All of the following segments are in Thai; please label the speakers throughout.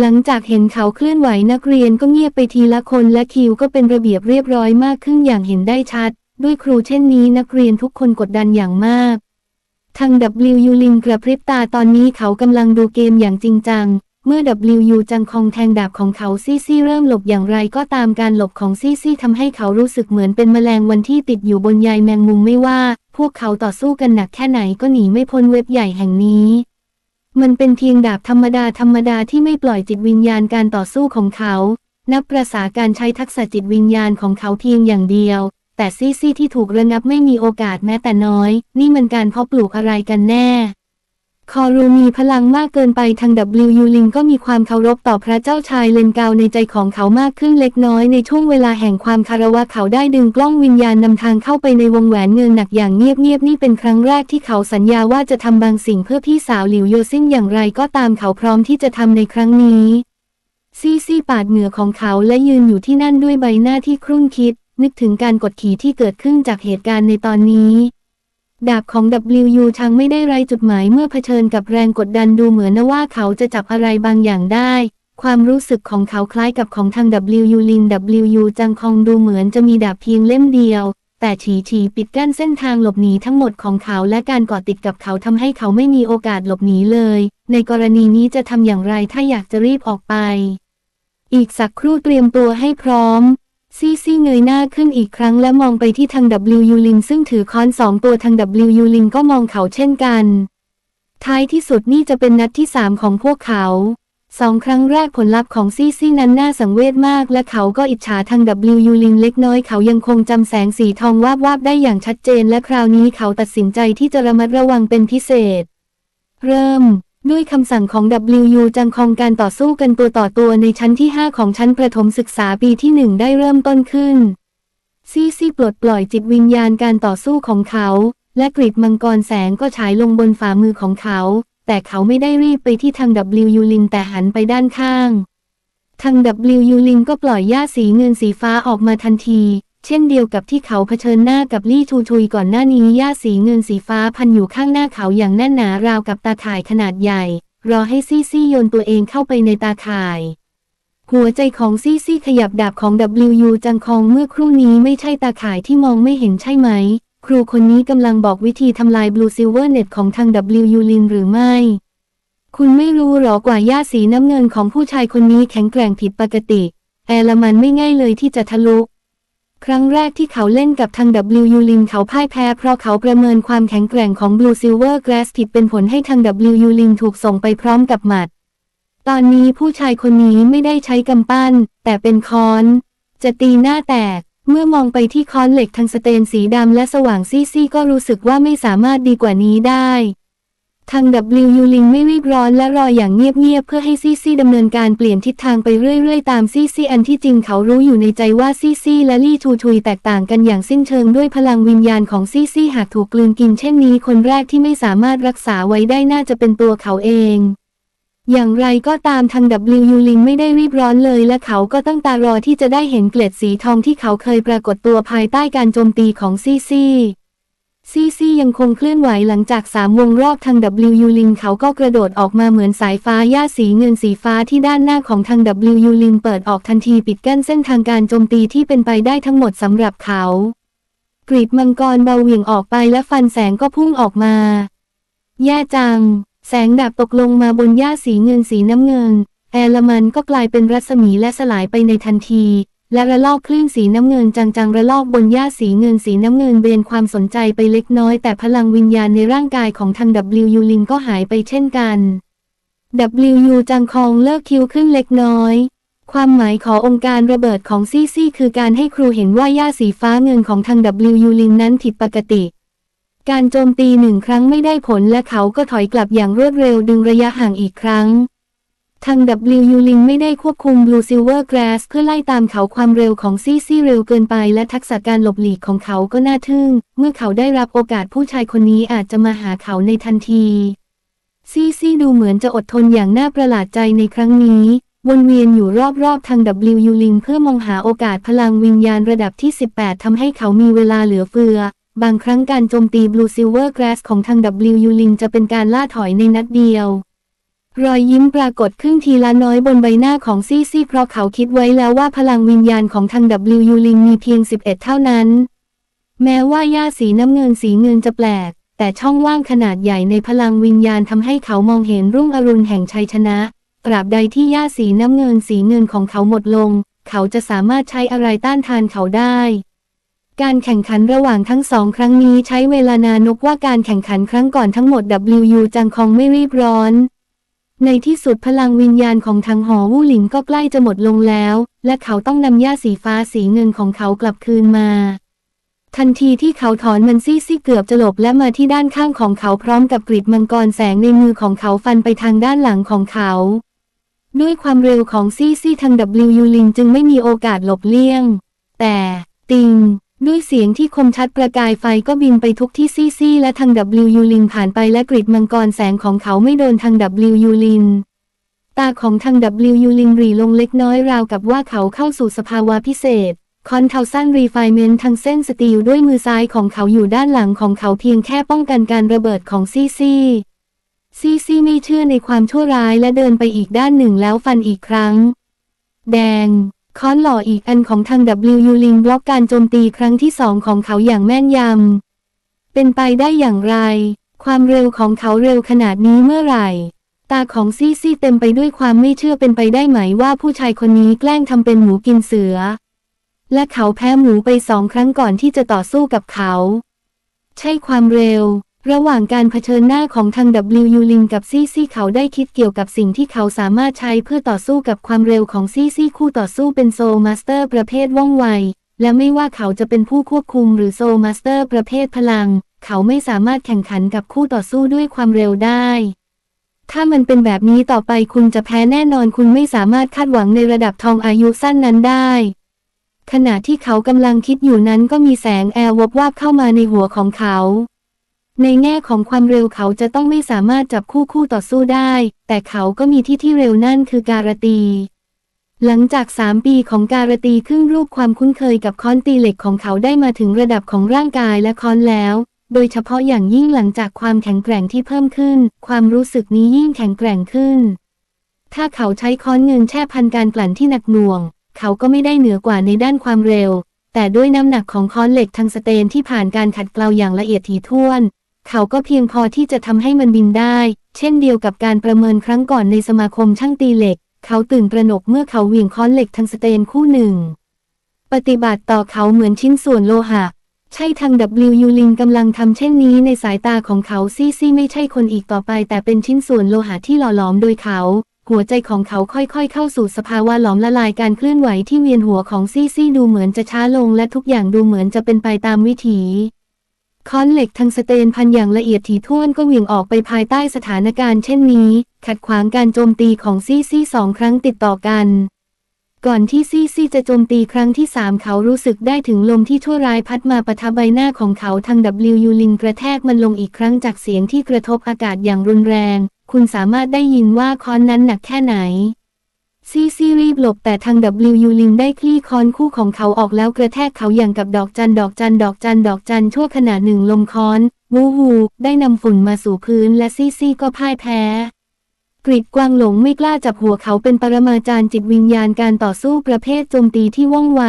Speaker 1: หลังจากเห็นเขาเคลื่อนไหวนักเรียนก็เงียบไปทีละคนและคิวก็เป็นระเบียบเรียบร้อยมากขึ้นอย่างเห็นได้ชัด ด้วยครูเช่นนี้นักเรียนทุกคนกดดันอย่างมาก ทาง W ลินกระพริบตาตอนนี้เขากำลังดูเกมอย่างจริงจัง เมื่อ W จังคองแทงดาบของเขาซี่ซี่เริ่มหลบอย่างไรก็ตามการหลบของซี่ซี่ทำให้เขารู้สึกเหมือนเป็นแมลงวันที่ติดอยู่บนใยแมงมุมไม่ว่า พวกเขาต่อสู้กันหนักแค่ไหนก็หนีไม่พ้นเว็บใหญ่แห่งนี้ มันเป็นเพียงดาบธรรมดาธรรมดาที่ไม่ปล่อยจิตวิญญาณการต่อสู้ของเขา นับประษาการใช้ทักษะจิตวิญญาณของเขาเพียงอย่างเดียว แต่ซี่ซี่ที่ถูกระงับไม่มีโอกาสแม้แต่น้อย นี่มันการเพาะปลูกอะไรกันแน่ คอรูมีพลังมากเกินไปทาง W ลิงก็มีความเคารพต่อพระเจ้าชายเลนเกาในใจของเขามากขึ้นเล็กน้อยในช่วงเวลาแห่งความคารวะเขาได้ดึงกล้องวิญญาณนำทางเข้าไปในวงแหวนเงินหนักอย่างเงียบๆนี่เป็นครั้งแรกที่เขาสัญญาว่าจะทำบางสิ่งเพื่อพี่สาวหลิวโยซิ่งอย่างไรก็ตามเขาพร้อมที่จะทำในครั้งนี้ ซีซีปาดเหงื่อของเขาและยืนอยู่ที่นั่นด้วยใบหน้าที่ครุ่นคิด นึกถึงการกดขี่ที่เกิดขึ้นจากเหตุการณ์ในตอนนี้ ดาบของ W ชังไม่ได้ไรจุดหมายเมื่อเผชิญกับแรงกดดันดูเหมือนว่าเขาจะจับอะไรบางอย่างได้ ความรู้สึกของเขาคล้ายกับของทาง W ลิน W จังคองดูเหมือนจะมีดาบเพียงเล่มเดียว แต่ฉีฉีปิดกั้นเส้นทางหลบหนีทั้งหมดของเขาและการเกาะติดกับเขาทำให้เขาไม่มีโอกาสหลบหนีเลย ในกรณีนี้จะทำอย่างไรถ้าอยากจะรีบออกไป อีกสักครู่เตรียมตัวให้พร้อม ซี่ซี่เงยหน้าขึ้นอีกครั้งและมองไปที่ทาง W ยูลินซึ่งถือค้อนสองตัวทาง W ยูลินก็มองเขาเช่นกัน ท้ายที่สุดนี่จะเป็นนัดที่สามของพวกเขาสองครั้งแรกผลลัพธ์ของซี่ซี่นั้นน่าสังเวชมาก และเขาก็อิจฉาทาง W ยูลินเล็กน้อยเขายังคงจำแสงสีทองวาบวาบได้อย่างชัดเจน และคราวนี้เขาตัดสินใจที่จะระมัดระวังเป็นพิเศษ เริ่ม ด้วยคำสั่งของ WU จังคองการต่อสู้กันตัวต่อตัวในชั้นที่ 5 ของชั้นประถมศึกษาปีที่ 1 ได้เริ่มต้นขึ้น ซีซีปลดปล่อยจิตวิญญาณการต่อสู้ของเขา และกรีดมังกรแสงก็ฉายลงบนฝ่ามือของเขา แต่เขาไม่ได้รีบไปที่ทาง WU ลินแต่หันไปด้านข้าง ทาง WU ลินก็ปล่อยหญ้าสีเงินสีฟ้าออกมาทันที เช่นเดียวกับที่เขาเผชิญหน้ากับลี่ทูทุยก่อนหน้านี้หญ้าสีเงินสีฟ้าพันอยู่ข้างหน้าเขาอย่างแน่นหนาราวกับตาข่ายขนาดใหญ่ รอให้ซี่ซี่โยนตัวเองเข้าไปในตาข่าย หัวใจของซี่ซี่ขยับดาบของ W จังคองเมื่อครู่นี้ไม่ใช่ตาข่ายที่มองไม่เห็นใช่ไหม ครูคนนี้กำลังบอกวิธีทำลาย Blue Silver Net ของทาง W ลินหรือไม่ คุณไม่รู้หรอกว่าหญ้าสีน้ำเงินของผู้ชายคนนี้แข็งแกร่งผิดปกติ แอลมันไม่ง่ายเลยที่จะทะลุ ครั้งแรกที่เขาเล่นกับทาง W ลินเขาพ่ายแพ้เพราะเขาประเมินความแข็งแกร่งของ Blue Silver Grass ผิดเป็นผลให้ทาง W ลินถูกส่งไปพร้อมกับหมัด ตอนนี้ผู้ชายคนนี้ไม่ได้ใช้กำปั้น แต่เป็นค้อน จะตีหน้าแตก เมื่อมองไปที่ค้อนเหล็กทางสเตนสีดำและสว่างซี่ซี่ก็รู้สึกว่าไม่สามารถดีกว่านี้ได้ ทาง W ลิงไม่รีบร้อนและรออย่างเงียบๆเพื่อให้ซีซีดำเนินการเปลี่ยนทิศทางไปเรื่อยๆ ตามซีซีอันที่จริงเขารู้อยู่ในใจว่าซีซีและลี่ทูทุยแตกต่างกันอย่างสิ้นเชิงด้วยพลังวิญญาณของซีซีหากถูกกลืนกินเช่นนี้คนแรกที่ไม่สามารถรักษาไว้ได้น่าจะเป็นตัวเขาเอง อย่างไรก็ตามทาง W ลิงไม่ได้รีบร้อนเลย และเขาก็ตั้งตารอที่จะได้เห็นเกล็ดสีทองที่เขาเคยปรากฏตัวภายใต้การโจมตีของซีซี ซีซียังคงเคลื่อนไหวหลังจากสามวงรอบทาง W ลิงเขาก็กระโดดออกมาเหมือนสายฟ้าย่าสีเงินสีฟ้าที่ด้านหน้าของทาง W ลิงเปิดออกทันทีปิดกั้นเส้นทางการโจมตีที่เป็นไปได้ทั้งหมดสำหรับเขา กรีดมังกรเบาเหวี่ยงออกไปและฟันแสงก็พุ่งออกมา แย่จัง แสงดับตกลงมาบนหญ้าสีเงินสีน้ำเงิน แอลมันก็กลายเป็นรัศมีและสลายไปในทันที และระลอกคลื่นสีน้ำเงินจังๆระลอกบนหญ้าสีเงินสีน้ำเงินเบนความสนใจไปเล็กน้อยแต่พลังวิญญาณในร่างกายของทาง W ลิงก็หายไปเช่นกัน W จังคองเลิกคิวขึ้นเล็กน้อย ความหมายขององค์การระเบิดของซี่ซี่คือการให้ครูเห็นว่าหญ้าสีฟ้าเงินของทาง W ลิงนั้นผิดปกติ การโจมตีหนึ่งครั้งไม่ได้ผลและเขาก็ถอยกลับอย่างรวดเร็วดึงระยะห่างอีกครั้ง ทาง W ลิงไม่ได้ควบคุม Blue Silver Grass เพื่อไล่ตามเขาความเร็วของซี่ซี่เร็วเกินไป และทักษะการหลบหลีกของเขาก็น่าทึ่ง เมื่อเขาได้รับโอกาสผู้ชายคนนี้อาจจะมาหาเขาในทันทีซี่ซี่ดูเหมือนจะอดทนอย่างน่าประหลาดใจในครั้งนี้ วนเวียนอยู่รอบๆทาง W ลิงเพื่อมองหาโอกาสพลังวิญญาณระดับที่ 18 ทำให้เขามีเวลาเหลือเฟือ บางครั้งการโจมตี Blue Silver Grass ของทาง W ลิงจะเป็นการล่าถอยในนัดเดียว รอยยิ้มปรากฏขึ้นทีละน้อยบนใบหน้าของซี่ซี่เพราะเขาคิดไว้แล้วว่าพลังวิญญาณของทาง W ยูลิงมีเพียง 11 เท่านั้น แม้ว่าหญ้าสีน้ำเงินสีเงินจะแปลก แต่ช่องว่างขนาดใหญ่ในพลังวิญญาณทำให้เขามองเห็นรุ่งอรุณแห่งชัยชนะ ตราบใดที่หญ้าสีน้ำเงินสีเงินของเขาหมดลง เขาจะสามารถใช้อะไรต้านทานเขาได้ การแข่งขันระหว่างทั้งสองครั้งนี้ใช้เวลานานกว่าการแข่งขันครั้งก่อนทั้งหมด WU จังคองไม่รีบร้อน ในที่สุดพลังวิญญาณของทางหอวู่หลิงก็ใกล้จะหมดลงแล้ว และเขาต้องนำหญ้าสีฟ้าสีเงินของเขากลับคืนมา ทันทีที่เขาถอนมันซี่ซี่เกือบจะหลบและมาที่ด้านข้างของเขาพร้อมกับกริดมังกรแสงในมือของเขาฟันไปทางด้านหลังของเขา ด้วยความเร็วของซี่ซี่ทาง W ยูลิงจึงไม่มีโอกาสหลบเลี่ยง แต่ติง ด้วยเสียงที่คมชัดประกายไฟก็บินไปทุกที่ซี่ซี่และทาง W ยูลินผ่านไปและกริดมังกรแสงของเขาไม่โดนทาง W ยูลิน ตาของทาง W ยูลินรีลงเล็กน้อยราวกับว่าเขาเข้าสู่สภาวะพิเศษ คอนเทาซันรีไฟเมนต์ทางเส้นสตีลด้วยมือซ้ายของเขาอยู่ด้านหลังของเขาเพียงแค่ป้องกันการระเบิดของซี่ซี่ซี่ซี่ไม่เชื่อในความชั่วร้ายและเดินไปอีกด้านหนึ่งแล้วฟันอีกครั้ง แดง ค้อนหล่ออีกอันของทาง W ยูลิงบล็อกการโจมตีครั้งที่สองของเขาอย่างแม่นยำ เป็นไปได้อย่างไร ความเร็วของเขาเร็วขนาดนี้เมื่อไหร่ ตาของซี่ซี่เต็มไปด้วยความไม่เชื่อเป็นไปได้ไหมว่าผู้ชายคนนี้แกล้งทำเป็นหมูกินเสือ และเขาแพ้หมูไปสองครั้งก่อนที่จะต่อสู้กับเขา ใช่ความเร็ว ระหว่างการเผชิญหน้าของทาง W ยูลิงกับซี่ซี่เขาได้คิดเกี่ยวกับสิ่งที่เขาสามารถใช้เพื่อต่อสู้กับความเร็วของซี่ซี่คู่ต่อสู้เป็นโซมาสเตอร์ประเภทว่องไว และไม่ว่าเขาจะเป็นผู้ควบคุมหรือโซมาสเตอร์ประเภทพลัง เขาไม่สามารถแข่งขันกับคู่ต่อสู้ด้วยความเร็วได้ ถ้ามันเป็นแบบนี้ต่อไปคุณจะแพ้แน่นอนคุณไม่สามารถคาดหวังในระดับทองอายุสั้นนั้นได้ขณะที่เขากำลังคิดอยู่นั้นก็มีแสงแอร์วบวาบเข้ามาในหัวของเขา ในแง่ของความเร็วเขาจะต้องไม่สามารถจับคู่คู่ต่อสู้ได้ แต่เขาก็มีที่ที่เร็วนั่นคือการตี หลังจากสามปีของการตีครึ่งรูปความคุ้นเคยกับค้อนตีเหล็กของเขาได้มาถึงระดับของร่างกายและค้อนแล้ว โดยเฉพาะอย่างยิ่งหลังจากความแข็งแกร่งที่เพิ่มขึ้น ความรู้สึกนี้ยิ่งแข็งแกร่งขึ้น ถ้าเขาใช้ค้อนเงินแช่พันการกลั่นที่หนักหน่วง เขาก็ไม่ได้เหนือกว่าในด้านความเร็วแต่ด้วยน้ำหนักของค้อนเหล็กทางสเตนที่ผ่านการขัดเกลาอย่างละเอียดถี่ถ้วน เขาก็เพียงพอที่จะทำให้มันบินได้ เช่นเดียวกับการประเมินครั้งก่อนในสมาคมช่างตีเหล็ก เขาตื่นตระหนกเมื่อเขาเหวี่ยงค้อนเหล็กทางสเตนคู่หนึ่ง ปฏิบัติต่อเขาเหมือนชิ้นส่วนโลหะ ใช่ทาง W ยูลิงกำลังทำเช่นนี้ในสายตาของเขาซี่ซี่ไม่ใช่คนอีกต่อไป แต่เป็นชิ้นส่วนโลหะที่หล่อหลอมโดยเขาหัวใจของเขาค่อยๆ เข้าสู่สภาวะหลอมละลายการเคลื่อนไหวที่เวียนหัวของซี่ซี่ดูเหมือนจะช้าลงและทุกอย่างดูเหมือนจะเป็นไปตามวิถี ค้อนเหล็กทางสเตนพันอย่างละเอียดถี่ถ้วนก็เหวี่ยงออกไปภายใต้สถานการณ์เช่นนี้ ขัดขวางการโจมตีของซี่ซี่สองครั้งติดต่อกัน ก่อนที่ซี่ซี่จะโจมตีครั้งที่สามเขารู้สึกได้ถึงลมที่ชั่วร้ายพัดมาปะทะใบหน้าของเขาทาง W ยูลินกระแทกมันลงอีกครั้งจากเสียงที่กระทบอากาศอย่างรุนแรง คุณสามารถได้ยินว่าค้อนนั้นหนักแค่ไหน ซีซีรีบหลบแต่ทาง W ยูลินได้คลี่คอนคู่ของเขาออกแล้วกระแทกเขาอย่างกับดอกจันดอกจันดอกจันดอกจันชั่วขณะหนึ่งลมค้อน วูฮูได้นำฝุ่นมาสู่พื้นและซีซีก็พ่ายแพ้กริดกวางหลงไม่กล้าจับหัวเขาเป็นปรมาจารย์จิตวิญญาณการต่อสู้ประเภทโจมตีที่ว่องไว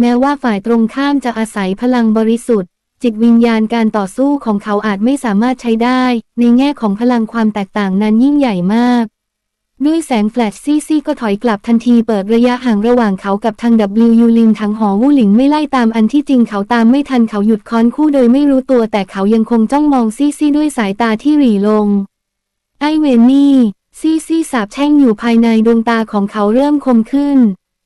Speaker 1: แม้ว่าฝ่ายตรงข้ามจะอาศัยพลังบริสุทธิ์ จิตวิญญาณการต่อสู้ของเขาอาจไม่สามารถใช้ได้ ในแง่ของพลังความแตกต่างนั้นยิ่งใหญ่มาก ด้วยแสงแฟลชซี่ซี่ก็ถอยกลับทันทีเปิดระยะห่างระหว่างเขากับทาง W ยูลินทั้งหอวู่หลิงไม่ไล่ตามอันที่จริงเขาตามไม่ทันเขาหยุดค้อนคู่โดยไม่รู้ตัวแต่เขายังคงจ้องมองซี่ซี่ด้วยสายตาที่หรี่ลง ไอเวนนี่ซี่ซี่สาบแช่งอยู่ภายในดวงตาของเขาเริ่มคมขึ้น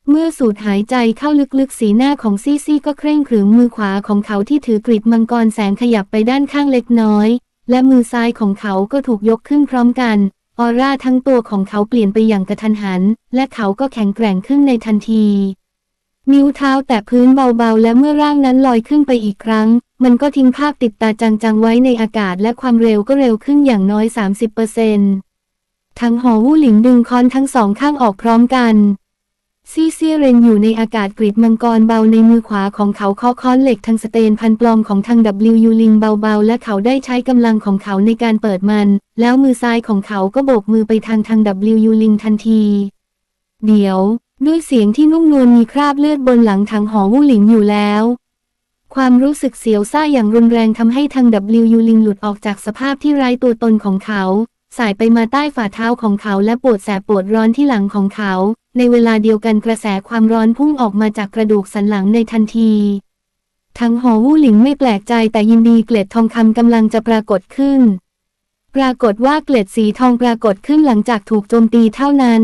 Speaker 1: เมื่อสูดหายใจเข้าลึกๆสีหน้าของซี่ซี่ก็เคร่งขรึมมือขวาของเขาที่ถือกริดมังกรแสงขยับไปด้านข้างเล็กน้อย และมือซ้ายของเขาก็ถูกยกขึ้นพร้อมกัน ออร่าทั้งตัวของเขาเปลี่ยนไปอย่างกระทันหัน และเขาก็แข็งแกร่งขึ้นในทันที นิ้วเท้าแตะพื้นเบาๆ และเมื่อร่างนั้นลอยขึ้นไปอีกครั้ง มันก็ทิ้งภาพติดตาจังๆไว้ในอากาศและความเร็วก็เร็วขึ้นอย่างน้อย 30%ทั้งหอวู่หลิงดึงคอนทั้งสองข้างออกพร้อมกัน ซีเซียเรนอยู่ในอากาศกริดมังกรเบาในมือขวาของเขาเคาะค้อนเหล็กทางสเตนพันปลอมของทาง W ยูลิงเบาๆ และเขาได้ใช้กำลังของเขาในการเปิดมัน แล้วมือซ้ายของเขาก็โบกมือไปทางทาง W ยูลิงทันที เดี๋ยว ด้วยเสียงที่นุ่มนวลมีคราบเลือดบนหลังถังหอวู่หลิงอยู่แล้ว ความรู้สึกเสียวซ่าอย่างรุนแรงทำให้ทาง W ยูลิงหลุดออกจากสภาพที่ไร้ตัวตนของเขา สายไปมาใต้ฝ่าเท้าของเขาและปวดแสบปวดร้อนที่หลังของเขา ในเวลาเดียวกันกระแสความร้อนพุ่งออกมาจากกระดูกสันหลังในทันทีทั้งหอวู่หลิงไม่แปลกใจแต่ยินดีเกล็ดทองคำกำลังจะปรากฏขึ้น ปรากฏว่าเกล็ดสีทองปรากฏขึ้นหลังจากถูกโจมตีเท่านั้น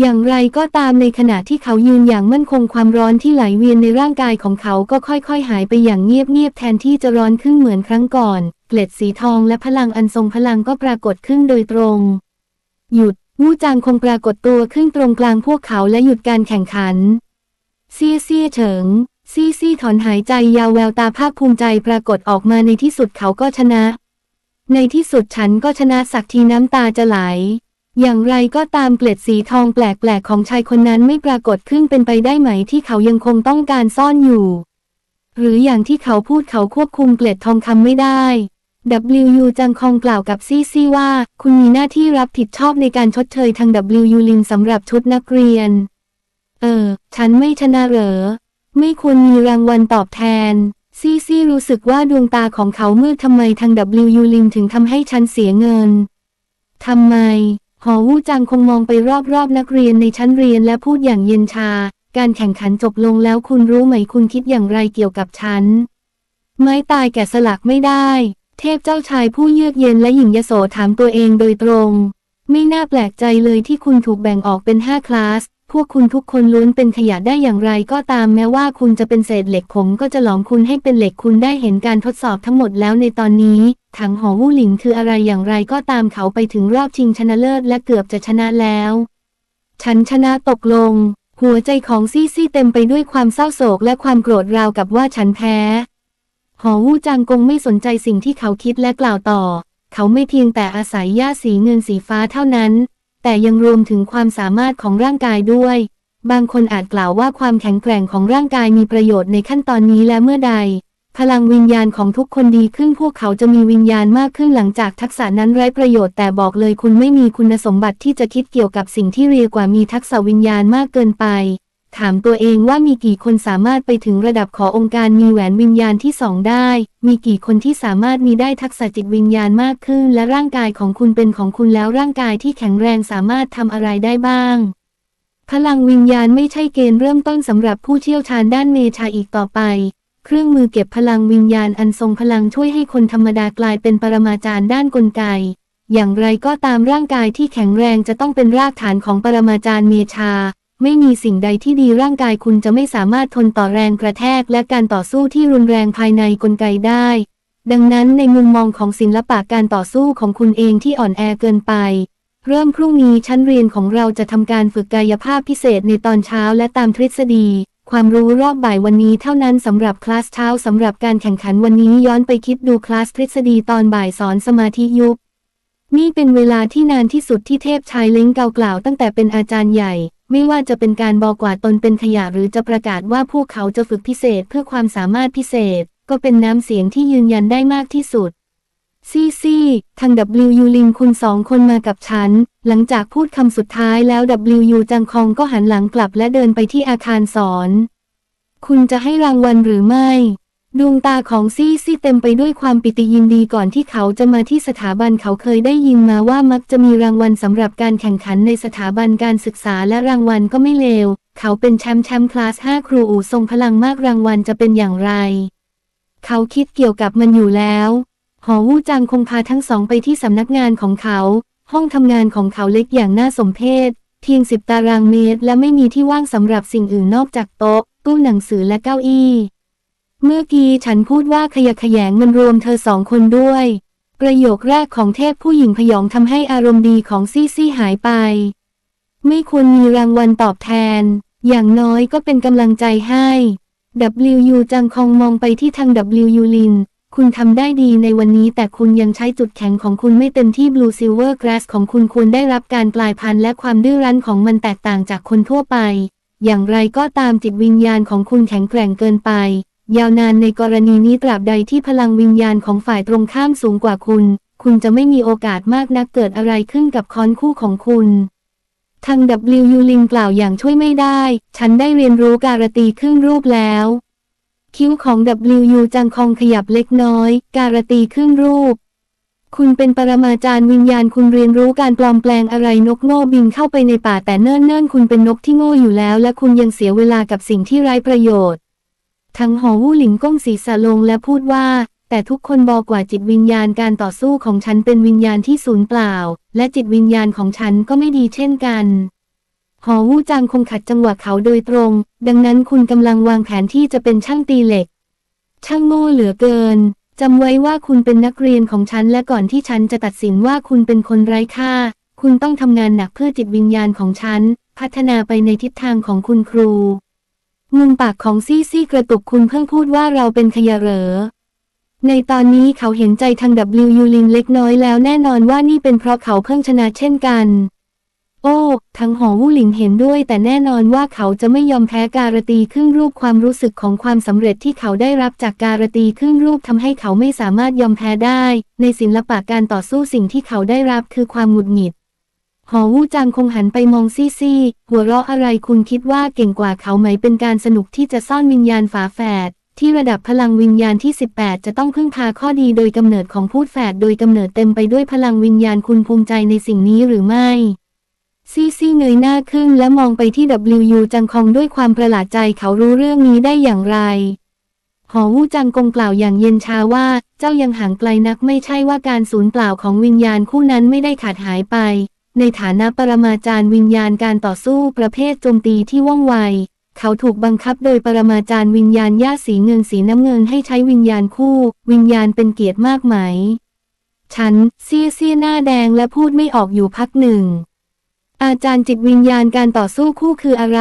Speaker 1: อย่างไรก็ตามในขณะที่เขายืนอย่างมั่นคงความร้อนที่ไหลเวียนในร่างกายของเขาก็ค่อยๆ หายไปอย่างเงียบๆแทนที่จะร้อนขึ้นเหมือนครั้งก่อน เกล็ดสีทองและพลังอันทรงพลังก็ปรากฏขึ้นโดยตรง หยุดวูจางคงปรากฏตัวขึ้นตรงกลางพวกเขาและหยุดการแข่งขัน เซี่ยเซี่ยเฉิง ซี่ซี่ถอนหายใจยาวแววตาภาคภูมิใจปรากฏออกมาในที่สุดเขาก็ชนะ ในที่สุดฉันก็ชนะสักทีน้ำตาจะไหล อย่างไรก็ตามเกล็ดสีทองแปลกๆ ของชายคนนั้นไม่ปรากฏขึ้นเป็นไปได้ไหมที่เขายังคงต้องการซ่อนอยู่ หรืออย่างที่เขาพูดเขาควบคุมเกล็ดทองคำไม่ได้ WU จังคองกล่าวกับซี่ซี่ว่า คุณมีหน้าที่รับผิดชอบในการชดเชยทาง WU ลินสำหรับชุดนักเรียน เออ ฉันไม่ชนะเหรอ ไม่ควรมีรางวัลตอบแทน ซี่ซี่รู้สึกว่าดวงตาของเขามืดทำไมทาง WU ลินถึงทำให้ฉันเสียเงินทำไม หอวู่จังคงมองไปรอบๆนักเรียนในชั้นเรียนและพูดอย่างเย็นชา การแข่งขันจบลงแล้วคุณรู้ไหมคุณคิดอย่างไรเกี่ยวกับฉัน ไม้ตายแกะสลักไม่ได้ เทพเจ้าชายผู้เยือกเย็นและหญิงยโสถามตัวเองโดยตรง ไม่น่าแปลกใจเลยที่คุณถูกแบ่งออกเป็นห้าคลาส พวกคุณทุกคนล้วนเป็นขยะได้อย่างไรก็ตามแม้ว่าคุณจะเป็นเศษเหล็กผมก็จะหลอมคุณให้เป็นเหล็กคุณได้เห็นการทดสอบทั้งหมดแล้วในตอนนี้ ถังหอวู่หลิงคืออะไรอย่างไรก็ตามเขาไปถึงรอบชิงชนะเลิศและเกือบจะชนะแล้ว ฉันชนะตกลง หัวใจของซี่ซี่เต็มไปด้วยความเศร้าโศกและความโกรธราวกับว่าฉันแพ้ หอวู่จางกงไม่สนใจสิ่งที่เขาคิดและกล่าวต่อ เขาไม่เพียงแต่อาศัยหญ้าสีเงินสีฟ้าเท่านั้น แต่ยังรวมถึงความสามารถของร่างกายด้วย บางคนอาจกล่าวว่าความแข็งแกร่งของร่างกายมีประโยชน์ในขั้นตอนนี้และเมื่อใด พลังวิญญาณของทุกคนดีขึ้นพวกเขาจะมีวิญญาณมากขึ้นหลังจากทักษะนั้นไร้ประโยชน์แต่บอกเลยคุณไม่มีคุณสมบัติที่จะคิดเกี่ยวกับสิ่งที่เรียกว่ามีทักษะวิญญาณมากเกินไป ถามตัวเองว่ามีกี่คนสามารถไปถึงระดับขอองค์การมีแหวนวิญญาณที่สองได้ มีกี่คนที่สามารถมีได้ทักษะจิตวิญญาณมากขึ้น และร่างกายของคุณเป็นของคุณแล้วร่างกายที่แข็งแรงสามารถทำอะไรได้บ้าง พลังวิญญาณไม่ใช่เกณฑ์เริ่มต้นสำหรับผู้เชี่ยวชาญด้านเมชาอีกต่อไป เครื่องมือเก็บพลังวิญญาณอันทรงพลังช่วยให้คนธรรมดากลายเป็นปรมาจารย์ด้านกลไก อย่างไรก็ตามร่างกายที่แข็งแรงจะต้องเป็นรากฐานของปรมาจารย์เมชา ไม่มีสิ่งใดที่ดีร่างกายคุณจะไม่สามารถทนต่อแรงกระแทกและการต่อสู้ที่รุนแรงภายในกลไกได้ ดังนั้นในมุมมองของศิลปะการต่อสู้ของคุณเองที่อ่อนแอเกินไป เริ่มพรุ่งนี้ชั้นเรียนของเราจะทำการฝึกกายภาพพิเศษในตอนเช้าและตามทฤษฎี ความรู้รอบบ่ายวันนี้เท่านั้นสำหรับคลาสเช้าสำหรับการแข่งขันวันนี้ย้อนไปคิดดูคลาสทฤษฎีตอนบ่ายสอนสมาธิยุบนี่เป็นเวลาที่นานที่สุดที่เทพชายเล้งเกากล่าวตั้งแต่เป็นอาจารย์ใหญ่ ไม่ว่าจะเป็นการบอกว่าตนเป็นขยะหรือจะประกาศว่าพวกเขาจะฝึกพิเศษเพื่อความสามารถพิเศษ ก็เป็นน้ำเสียงที่ยืนยันได้มากที่สุดซี่ซี่ทาง W ยูลิงคุณสองคนมากับฉัน หลังจากพูดคำสุดท้ายแล้ว W ยูจังคองก็หันหลังกลับและเดินไปที่อาคารสอน คุณจะให้รางวัลหรือไม่ ดวงตาของซี่ซี่เต็มไปด้วยความปิติยินดีก่อนที่เขาจะมาที่สถาบันเขาเคยได้ยินมาว่ามักจะมีรางวัลสำหรับการแข่งขันในสถาบันการศึกษาและรางวัลก็ไม่เลว เขาเป็นแชมป์แชมป์คลาส 5 ครูอูทรงพลังมากรางวัลจะเป็นอย่างไร เขาคิดเกี่ยวกับมันอยู่แล้ว หอวู่จังคงพาทั้งสองไปที่สำนักงานของเขา ห้องทำงานของเขาเล็กอย่างน่าสมเพชเพียงสิบตารางเมตร และไม่มีที่ว่างสำหรับสิ่งอื่นนอกจากโต๊ะตู้หนังสือและเก้าอี้ เมื่อกี้ฉันพูดว่าขยะแขยงมันรวมเธอสองคนด้วย ประโยคแรกของเทพผู้หญิงพยองทำให้อารมณ์ดีของซี่ซี่หายไป ไม่ควรมีรางวัลตอบแทน อย่างน้อยก็เป็นกำลังใจให้ W จังคองมองไปที่ทาง W ลิน คุณทำได้ดีในวันนี้แต่คุณยังใช้จุดแข็งของคุณไม่เต็มที่ Blue Silver Grass ของคุณควรได้รับการกลายพันธุ์และความดื้อรั้นของมันแตกต่างจากคนทั่วไป อย่างไรก็ตามจิตวิญญาณของคุณแข็งแกร่งเกินไป ยาวนานในกรณีนี้ตราบใดที่พลังวิญญาณของฝ่ายตรงข้ามสูงกว่าคุณ คุณจะไม่มีโอกาสมากนักเกิดอะไรขึ้นกับคอนคู่ของคุณทาง W ลิงกล่าวอย่างช่วยไม่ได้ ฉันได้เรียนรู้การตีครึ่งรูปแล้ว คิ้วของ W จังคองขยับเล็กน้อย การตีครึ่งรูป คุณเป็นปรมาจารย์วิญญาณคุณเรียนรู้การปลอมแปลงอะไรนกโง่บินเข้าไปในป่าแต่เนิ่นเนิ่นๆคุณเป็นนกที่โง่อยู่แล้ว และคุณยังเสียเวลากับสิ่งที่ไร้ประโยชน์ ทั้งหอวู่หลิงก้มศีรษะลงและพูดว่า แต่ทุกคนบอกว่าจิตวิญญาณการต่อสู้ของฉันเป็นวิญญาณที่สูญเปล่า และจิตวิญญาณของฉันก็ไม่ดีเช่นกันหอวู่จางคงขัดจังหวะเขาโดยตรง ดังนั้นคุณกำลังวางแผนที่จะเป็นช่างตีเหล็ก ช่างโง่เหลือเกินจำไว้ว่าคุณเป็นนักเรียนของฉันและก่อนที่ฉันจะตัดสินว่าคุณเป็นคนไร้ค่า คุณต้องทำงานหนักเพื่อจิตวิญญาณของฉัน พัฒนาไปในทิศทางของคุณครู มุมปากของซี่ซี่กระตุกคุณเพิ่งพูดว่าเราเป็นขยะเหรอ ในตอนนี้เขาเห็นใจทาง W ยูลินเล็กน้อยแล้วแน่นอนว่านี่เป็นเพราะเขาเพิ่งชนะเช่นกัน โอ้ทั้งหอวู่หลิงเห็นด้วย แต่แน่นอนว่าเขาจะไม่ยอมแพ้การตีครึ่งรูปความรู้สึกของความสำเร็จที่เขาได้รับจากการตีครึ่งรูปทำให้เขาไม่สามารถยอมแพ้ได้ ในศิลปะการต่อสู้สิ่งที่เขาได้รับคือความหงุดหงิด หอวู่จางคงหันไปมองซี่ซี่หัวเราะอะไรคุณคิดว่าเก่งกว่าเขาไหมเป็นการสนุกที่จะซ่อนวิญญาณฝาแฝดที่ระดับพลังวิญญาณที่ 18 จะต้องพึ่งพาข้อดีโดยกำเนิดของพูดแฝดโดยกำเนิดเต็มไปด้วยพลังวิญญาณคุณภูมิใจในสิ่งนี้หรือไม่ ซี่ซี่เงยหน้าขึ้นและมองไปที่ wu จังคองด้วยความประหลาดใจเขารู้เรื่องนี้ได้อย่างไร หอวู่จังกงกล่าวอย่างเย็นชาว่า เจ้ายังห่างไกลนักไม่ใช่ว่าการสูญเปล่าของวิญญาณคู่นั้นไม่ได้ขาดหายไป ในฐานะปรมาจารย์วิญญาณการต่อสู้ประเภทโจมตีที่ว่องไว เขาถูกบังคับโดยปรมาจารย์วิญญาณย่าสีเงินสีน้ำเงินให้ใช้วิญญาณคู่ วิญญาณเป็นเกียรติมากไหม ฉันเสียเสียหน้าแดงและพูดไม่ออกอยู่พักหนึ่ง อาจารย์จิตวิญญาณการต่อสู้คู่คืออะไร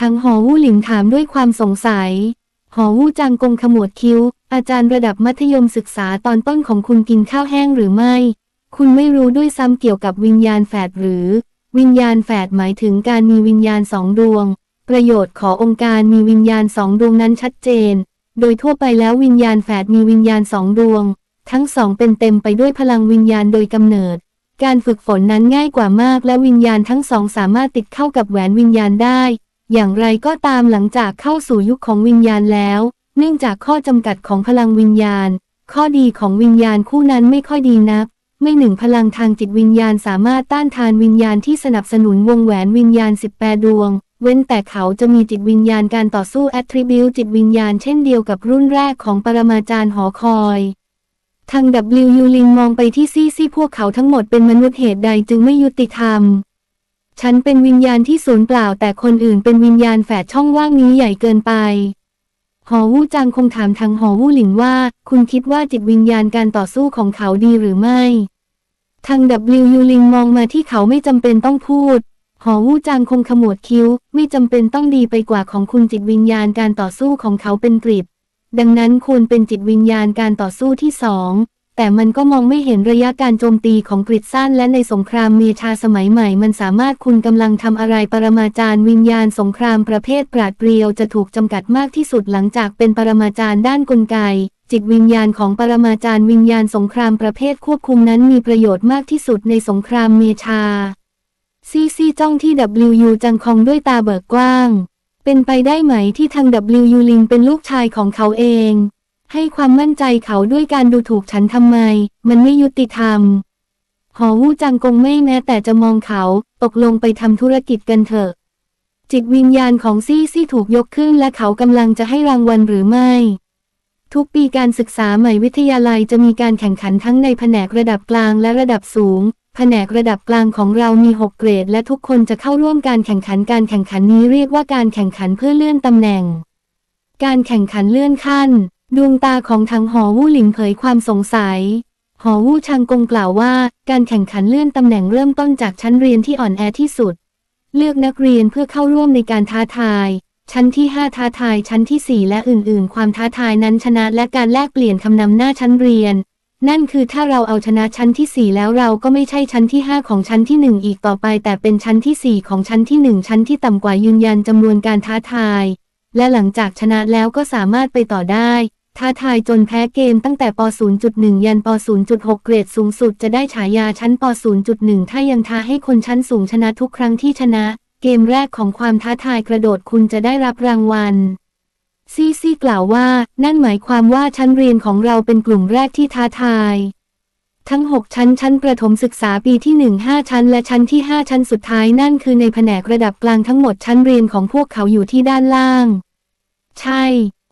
Speaker 1: ทั้งหอวู่หลิงถามด้วยความสงสัย หอวู่จางกงขมวดคิ้ว อาจารย์ระดับมัธยมศึกษาตอนต้นของคุณกินข้าวแห้งหรือไม่ คุณไม่รู้ด้วยซ้ำเกี่ยวกับวิญญาณแฝดหรือ วิญญาณแฝดหมายถึงการมีวิญญาณสองดวง ประโยชน์ขององค์การมีวิญญาณสองดวงนั้นชัดเจน โดยทั่วไปแล้ววิญญาณแฝดมีวิญญาณสองดวง ทั้งสองเป็นเต็มไปด้วยพลังวิญญาณโดยกำเนิด การฝึกฝนนั้นง่ายกว่ามากและวิญญาณทั้งสองสามารถติดเข้ากับแหวนวิญญาณได้ อย่างไรก็ตามหลังจากเข้าสู่ยุคของวิญญาณแล้ว เนื่องจากข้อจำกัดของพลังวิญญาณ ข้อดีของวิญญาณคู่นั้นไม่ค่อยดีนัก ไม่หนึ่งพลังทางจิตวิญญาณสามารถต้านทานวิญญาณที่สนับสนุนวงแหวนวิญญาณ 18 ดวง เว้นแต่เขาจะมีจิตวิญญาณการต่อสู้แอตทริบิวจิตวิญญาณเช่นเดียวกับรุ่นแรกของปรมาจารย์หอคอยทาง W ยูลินมองไปที่ซี่ซี่พวกเขาทั้งหมดเป็นมนุษย์เหตุใดจึงไม่ยุติธรรม ฉันเป็นวิญญาณที่สูญเปล่าแต่คนอื่นเป็นวิญญาณแฝดช่องว่างนี้ใหญ่เกินไป หอวู่จางคงถามทางหอวู่หลินว่า คุณคิดว่าจิตวิญญาณการต่อสู้ของเขาดีหรือไม่ ทาง W ยูลิงมองมาที่เขาไม่จำเป็นต้องพูด หอวู่จางคงขมวดคิ้ว ไม่จำเป็นต้องดีไปกว่าของคุณจิตวิญญาณการต่อสู้ของเขาเป็นกริบ ดังนั้นควรเป็นจิตวิญญาณการต่อสู้ที่สอง แต่มันก็มองไม่เห็นระยะการโจมตีของกริดสั้นและในสงครามเมชาสมัยใหม่ มันสามารถคุณกำลังทำอะไรปรมาจารย์วิญญาณสงครามประเภทปราดเปรียวจะถูกจำกัดมากที่สุดหลังจากเป็นปรมาจารย์ด้านกลไก จิตวิญญาณของปรมาจารย์วิญญาณสงครามประเภทควบคุมนั้นมีประโยชน์มากที่สุดในสงครามเมชา ซีซีจ้องที่ W จังคองด้วยตาเบิกกว้าง เป็นไปได้ไหมที่ทาง W ลิงเป็นลูกชายของเขาเอง ให้ความมั่นใจเขาด้วยการดูถูกฉันทำไม มันไม่ยุติธรรม หอวูจังกงไม่แม้แต่จะมองเขาตกลงไปทำธุรกิจกันเถอะ จิตวิญญาณของซี่ซี่ถูกยกขึ้นและเขากำลังจะให้รางวัลหรือไม่ ทุกปีการศึกษาใหม่วิทยาลัยจะมีการแข่งขันทั้งในแผนกระดับกลางและระดับสูง แผนกระดับกลางของเรามี 6 เกรด และทุกคนจะเข้าร่วมการแข่งขันการแข่งขันนี้เรียกว่าการแข่งขันเพื่อเลื่อนตำแหน่ง การแข่งขันเลื่อนขั้น ดวงตาของทางหอวู่หลิงเผยความสงสัย หอวู่ชังกงกล่าวว่า การแข่งขันเลื่อนตำแหน่งเริ่มต้นจากชั้นเรียนที่อ่อนแอที่สุด เลือกนักเรียนเพื่อเข้าร่วมในการท้าทาย ชั้นที่ 5 ท้าทายชั้นที่ 4 และอื่น ๆ ความท้าทายนั้นชนะและการแลกเปลี่ยนคำนำหน้าชั้นเรียน นั่นคือถ้าเราเอาชนะชั้นที่ 4 แล้วเราก็ไม่ใช่ชั้นที่ 5 ของชั้นที่ 1 อีกต่อไป แต่เป็นชั้นที่ 4 ของชั้นที่ 1 ชั้นที่ต่ำกว่ายืนยันจำนวนการท้าทาย และหลังจากชนะแล้วก็สามารถไปต่อได้ท้าทายจนแพ้เกมตั้งแต่ป 0.1 ยันป 0.6 เกรดสูงสุดจะได้ฉายาชั้นป 0.1 ถ้ายังท้าให้คนชั้นสูงชนะทุกครั้งที่ชนะ เกมแรกของความท้าทายกระโดดคุณจะได้รับรางวัล ซีซีกล่าวว่า นั่นหมายความว่าชั้นเรียนของเราเป็นกลุ่มแรกที่ท้าทาย ทั้ง 6 ชั้นชั้นประถมศึกษาปีที่ 1 5 ชั้น และชั้นที่ 5 ชั้นสุดท้ายนั่นคือในแผนกระดับกลางทั้งหมดชั้นเรียนของพวกเขาอยู่ที่ด้านล่าง ใช่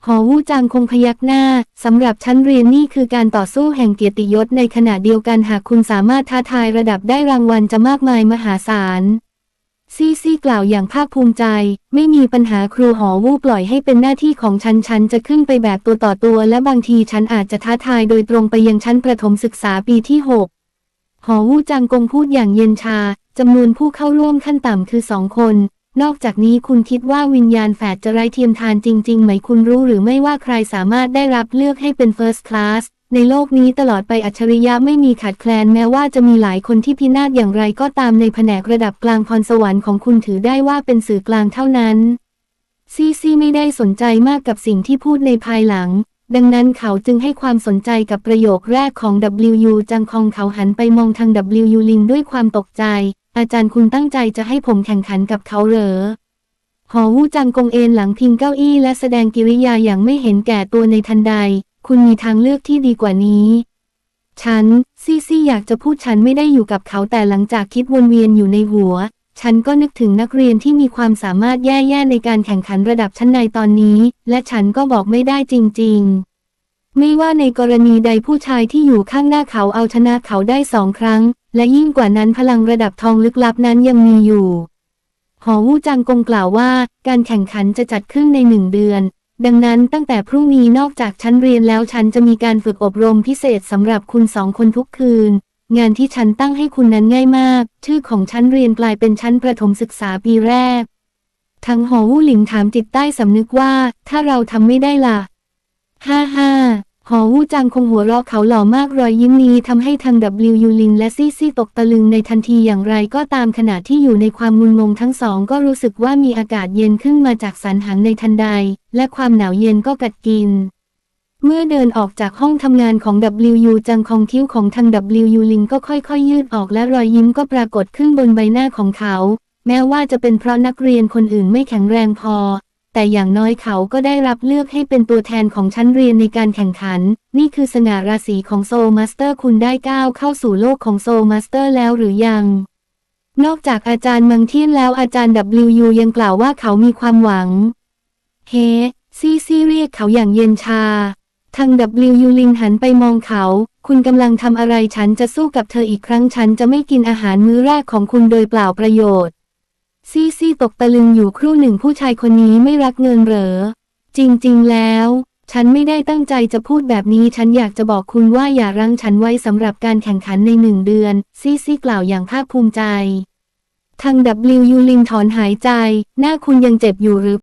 Speaker 1: หอวู่จางคงพยักหน้าสำหรับชั้นเรียนนี่คือการต่อสู้แห่งเกียรติยศในขณะเดียวกันหากคุณสามารถท้าทายระดับได้รางวัลจะมากมายมหาศาล ซีซีกล่าวอย่างภาคภูมิใจ ไม่มีปัญหาครูหอวูปล่อยให้เป็นหน้าที่ของฉันฉันจะขึ้นไปแบบตัวต่อตัว และบางทีฉันอาจจะท้าทายโดยตรงไปยังชั้นประถมศึกษาปีที่ 6 หอวูจางกงพูดอย่างเย็นชาจำนวนผู้เข้าร่วมขั้นต่ำคือสองคน นอกจากนี้คุณคิดว่าวิญญาณแฝดจะไร้เทียมทานจริง ๆ ไหมคุณรู้หรือไม่ว่าใครสามารถได้รับเลือกให้เป็น First Class ในโลกนี้ตลอดไปอัจฉริยะไม่มีขาดแคลนแม้ว่าจะมีหลายคนที่พินาศอย่างไรก็ตามในแผนกระดับกลางพรสวรรค์ของคุณถือได้ว่าเป็นสื่อกลางเท่านั้น ซีซีไม่ได้สนใจมากกับสิ่งที่พูดในภายหลัง ดังนั้นเขาจึงให้ความสนใจกับประโยคแรกของ WU จังคองเขาหันไปมองทาง WU ลินด้วยความตกใจ อาจารย์คุณตั้งใจจะให้ผมแข่งขันกับเขาเหรอหอวูจังกงเอนหลังพิงเก้าอี้และแสดงกิริยาอย่างไม่เห็นแก่ตัวในทันใด คุณมีทางเลือกที่ดีกว่านี้ ฉัน ซี่ซี่อยากจะพูดฉันไม่ได้อยู่กับเขาแต่หลังจากคิดวนเวียนอยู่ในหัว ฉันก็นึกถึงนักเรียนที่มีความสามารถแย่ๆในการแข่งขันระดับชั้นในตอนนี้ และฉันก็บอกไม่ได้จริง ๆไม่ว่าในกรณีใดผู้ชายที่อยู่ข้างหน้าเขาเอาชนะเขาได้สองครั้ง และยิ่งกว่านั้นพลังระดับทองลึกลับนั้นยังมีอยู่ หอวูจังกงกล่าวว่า การแข่งขันจะจัดขึ้นในหนึ่งเดือน ดังนั้นตั้งแต่พรุ่งนี้นอกจากชั้นเรียนแล้วฉันจะมีการฝึกอบรมพิเศษสำหรับคุณสองคนทุกคืน งานที่ฉันตั้งให้คุณนั้นง่ายมาก ชื่อของชั้นเรียนกลายเป็นชั้นประถมศึกษาปีแรก ทั้งหอวู่หลิงถามจิตใต้สำนึกว่า ถ้าเราทำไม่ได้ล่ะ ฮ่าฮ่า หอวูจังคงหัวเราะเขาหล่อมากรอยยิ้มนี้ทำให้ทาง W ยูลินและซี่ซี่ตกตะลึงในทันทีอย่างไรก็ตามขณะที่อยู่ในความงุนงงทั้งสองก็รู้สึกว่ามีอากาศเย็นขึ้นมาจากสันหันในทันใด และความหนาวเย็นก็กัดกิน เมื่อเดินออกจากห้องทำงานของ W จังคองคิ้วของทาง W ยูลินก็ค่อยๆยืดออกและรอยยิ้มก็ปรากฏขึ้นบนใบหน้าของเขา แม้ว่าจะเป็นเพราะนักเรียนคนอื่นไม่แข็งแรงพอ แต่อย่างน้อยเขาก็ได้รับเลือกให้เป็นตัวแทนของชั้นเรียนในการแข่งขัน นี่คือสง่าราศีของโซลมาสเตอร์คุณได้ก้าวเข้าสู่โลกของโซลมาสเตอร์แล้วหรือยัง นอกจากอาจารย์มังเทียนแล้วอาจารย์ WU ยังกล่าวว่าเขามีความหวัง เฮซีซีเรียกเขาอย่างเย็นชา ทาง WU ลิงหันไปมองเขา คุณกำลังทำอะไรฉันจะสู้กับเธออีกครั้งฉันจะไม่กินอาหารมื้อแรกของคุณโดยเปล่าประโยชน์ ซี่ซี่ตกตะลึงอยู่ครู่หนึ่งผู้ชายคนนี้ไม่รักเงินเหรอ จริง ๆ แล้ว ฉันไม่ได้ตั้งใจจะพูดแบบนี้ ฉันอยากจะบอกคุณว่าอย่ารั้งฉันไว้สำหรับการแข่งขันในหนึ่งเดือน ซี่ซี่กล่าวอย่างภาคภูมิใจ ทาง W ยูลิงถอนหายใจ หน้าคุณยังเจ็บอยู่หรือ